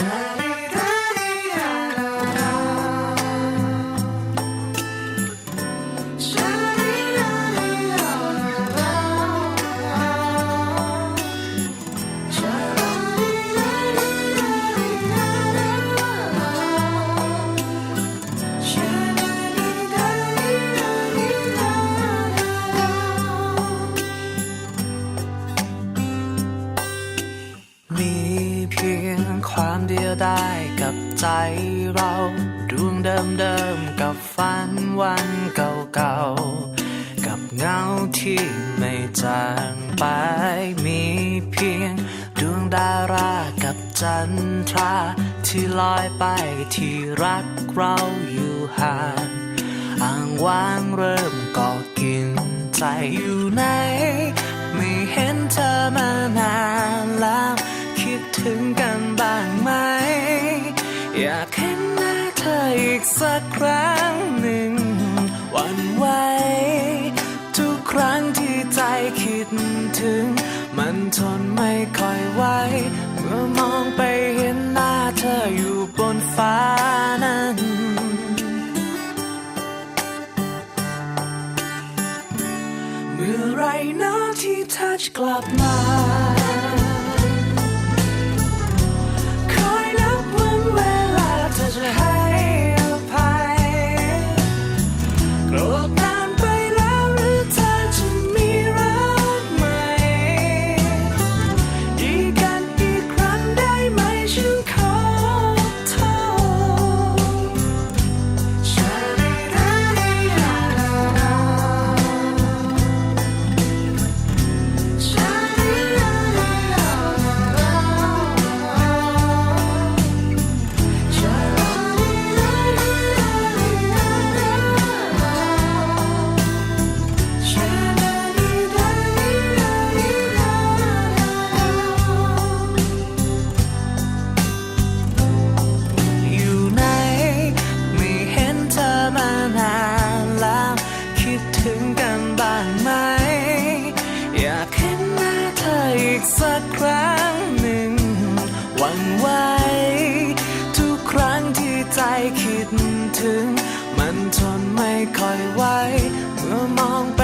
มี ความเดียวดายกับใจเราดวงเดิมๆกับฝันวันเก่าๆกับเงาที่ไม่จางไปมีเพียงดวงดารากับจันทราที่ลอยไปที่รักเราอยู่ห่างอ่างว่างเริ่มก่อกินใจอยู่ไหนไม่เห็นเธอมานานแล้วคิดถึงกันากเห็นหน้าเธออีกสักครั้งหนึ่งวันไหวทุกครั้งที่ใจคิดถึง มันทนไม่ค่อยไหวเมื่อมองไปเห็นหน้าเธออยู่บนฟ้านั้นเมื่อไรนาะที่เธอจะกลับมา สักครั้งหนึ่งหวั่นไหวทุกครั้งที่ใจคิดถึง มันทนไม่ค่อยไหวเมื่อมองไป